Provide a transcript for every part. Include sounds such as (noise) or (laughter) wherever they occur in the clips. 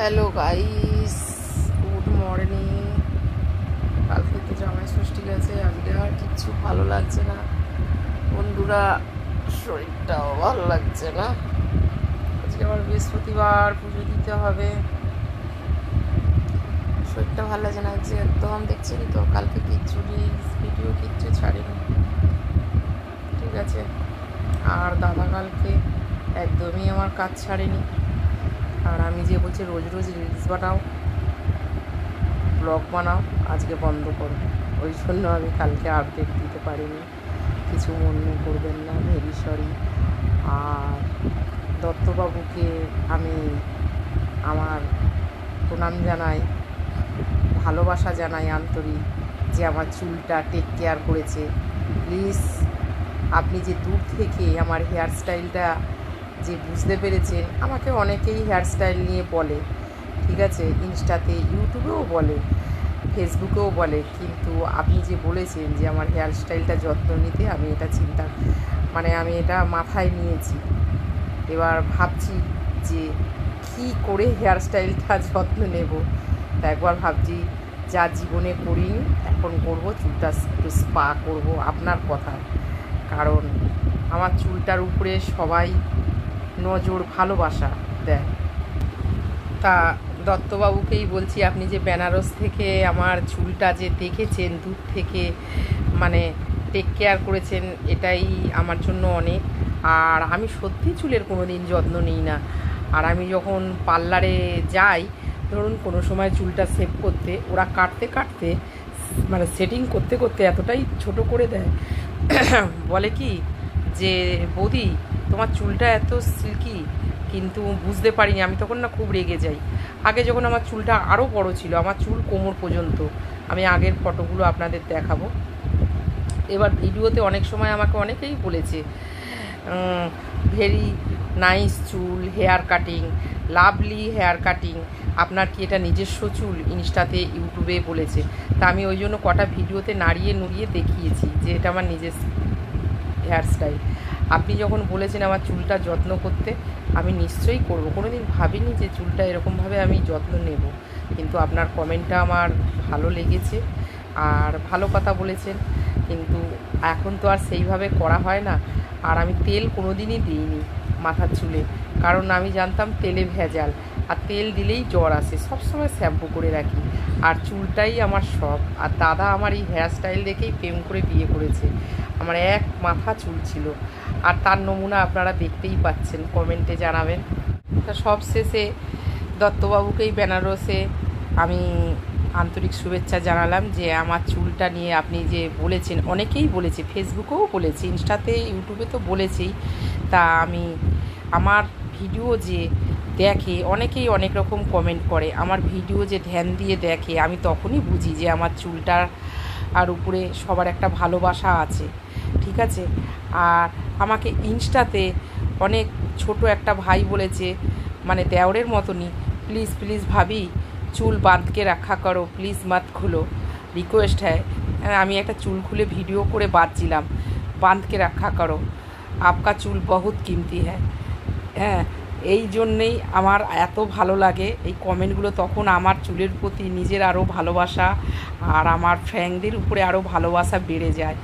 Hello guys good morning কালকে তো জামাই ষষ্ঠী গেছে আজকে আর কিচ্ছু ভালো লাগছে না। বন্ধুরা, শরীরটাও ভালো লাগছে না। আজকে আবার বৃহস্পতিবার, পুজো দিতে হবে। শরীরটা ভালো লাগছে না আজকে একদম দেখছেন তো, কালকে কিচ্ছু রিলস ভিডিও কিচ্ছু ছাড়িনি। ঠিক আছে। আর দাদা কালকে একদমই আমার কাজ ছাড়েনি। আর আমি যে বলছি রোজ রোজ রিলস বানাও ব্লগ বানাও, আজকে বন্ধ করো। ওই জন্য আমি কালকে আপডেট দিতে পারিনি। কিছু মনে করবেন না ভেরি সরি আর দত্তবাবুকে আমি আমার প্রণাম জানাই, ভালোবাসা জানাই আন্তরিক যে আমার চুলটা টেক কেয়ার করেছে। প্লিজ আপনি যে দূর থেকে আমার হেয়ার স্টাইলটা যে বুঝতে পেরেছেন, আমাকে অনেকেই হেয়ার স্টাইল নিয়ে বলে, ঠিক আছে? ইনস্টাতে, ইউটিউবেও বলে, ফেসবুকেও বলে, কিন্তু আপনি যে বলেছেন যে আমার হেয়ার স্টাইলটা যত্ন নিতে, আমি এটা চিন্তা মানে আমি এটা মাথায় নিয়েছি। এবার ভাবছি যে কী করে হেয়ার স্টাইলটা যত্ন নেব? তা একবার ভাবছি, যা জীবনে করিনি, এখন করব, চুলটা একটু স্পা করব, আপনার কথা। কারণ আমার চুলটার উপরে সবাই নজর, ভালোবাসা দেয়। তা দত্তবাবুকেই বলছি, আপনি যে বেনারস থেকে আমার চুলটা যে দেখেছেন, দূর থেকে মানে টেক কেয়ার করেছেন, এটাই আমার জন্য অনেক। আর আমি সত্যি চুলের কোনো দিন যত্ন নিই না। আর আমি যখন পার্লারে যাই, ধরুন কোনো সময় চুলটা সেভ করতে, ওরা কাটতে কাটতে মানে সেটিং করতে করতে এতটাই ছোট করে দেয়। (coughs) বলে কি যে, বৌদি, তোমার চুলটা এত সিল্কি কিন্তু বুঝতে পারিনি, আমি তখন না খুব রেগে যাই। আগে যখন আমার চুলটা আরও বড় ছিল, আমার চুল কোমর পর্যন্ত, আমি আগের ফটোগুলো আপনাদের দেখাবো। এবার ভিডিওতে অনেক সময় আমাকে অনেকেই বলেছে ভেরি নাইস চুল hair cutting lovely hair cutting আপনার কি এটা নিজস্ব চুল? ইনস্টাতে, ইউটিউবে বলেছে। তা আমি ওই জন্য কটা ভিডিওতে নাড়িয়ে নুড়িয়ে দেখিয়েছি যে, এটা আমার নিজস্ব হেয়ার স্টাইল। আপনি যখন বলেছেন আমার চুলটা যত্ন করতে, আমি নিশ্চয়ই করব। কোনো দিন ভাবিনি যে চুলটা এরকমভাবে আমি যত্ন নেব। কিন্তু আপনার কমেন্টটা আমার ভালো লেগেছে আর ভালো কথা বলেছেন। কিন্তু এখন তো আর সেইভাবে করা হয় না। আর আমি তেল কোনো দিনই দিইনি মাথার চুলে। কারণ আমি জানতাম তেলে ভেজাল। আর তেল দিলেই জ্বর আসে। সবসময় শ্যাম্পু করে রাখি। আর চুলটাই আমার শখ। আর দাদা আমার এই হেয়ার স্টাইল দেখেই প্রেম করে বিয়ে করেছে। আমার এক মাথা চুল ছিল। আর তার নমুনা আপনারা দেখতেই পাচ্ছেন, কমেন্টে জানাবেন। তা সব শেষে দত্তবাবুকেই বেনারসে আমি আন্তরিক শুভেচ্ছা জানালাম যে আমার চুলটা নিয়ে আপনি যে বলেছেন, অনেকেই বলেছে, ফেসবুকেও বলেছে, ইনস্টাতে, ইউটিউবে তো বলেছেই। তা আমি আমার ভিডিও যে দেখে অনেকেই অনেক রকম কমেন্ট করে, আমার ভিডিও যে ধ্যান দিয়ে দেখে, আমি তখনই বুঝি যে আমার চুলটার আর উপরে সবার একটা ভালোবাসা আছে। ঠিক আছে? আর আমাকে ইনস্টাতে অনেক ছোট একটা ভাই বলেছে মানে দেওরের মতনই, প্লিজ প্লিজ ভাবি, চুল বাঁধকে রাখা করো, প্লিজ মাত খুলো। রিকোয়েস্ট হ্যাঁ আমি একটা চুল খুলে ভিডিও করে বাঁধছিলাম, বাঁধকে রাখা করো, আপকা চুল বহুত কিমতি হ্যাঁ হ্যাঁ এই জন্যেই আমার এত ভালো লাগে, এই কমেন্টগুলো তখন আমার চুলের প্রতি নিজের আরও ভালোবাসা আর আমার ফ্যাংদের উপরে আরও ভালোবাসা বেড়ে যায়।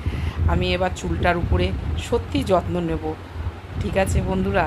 আমি এবার চুলটার উপরে সত্যি যত্ন নেব। ঠিক আছে বন্ধুরা?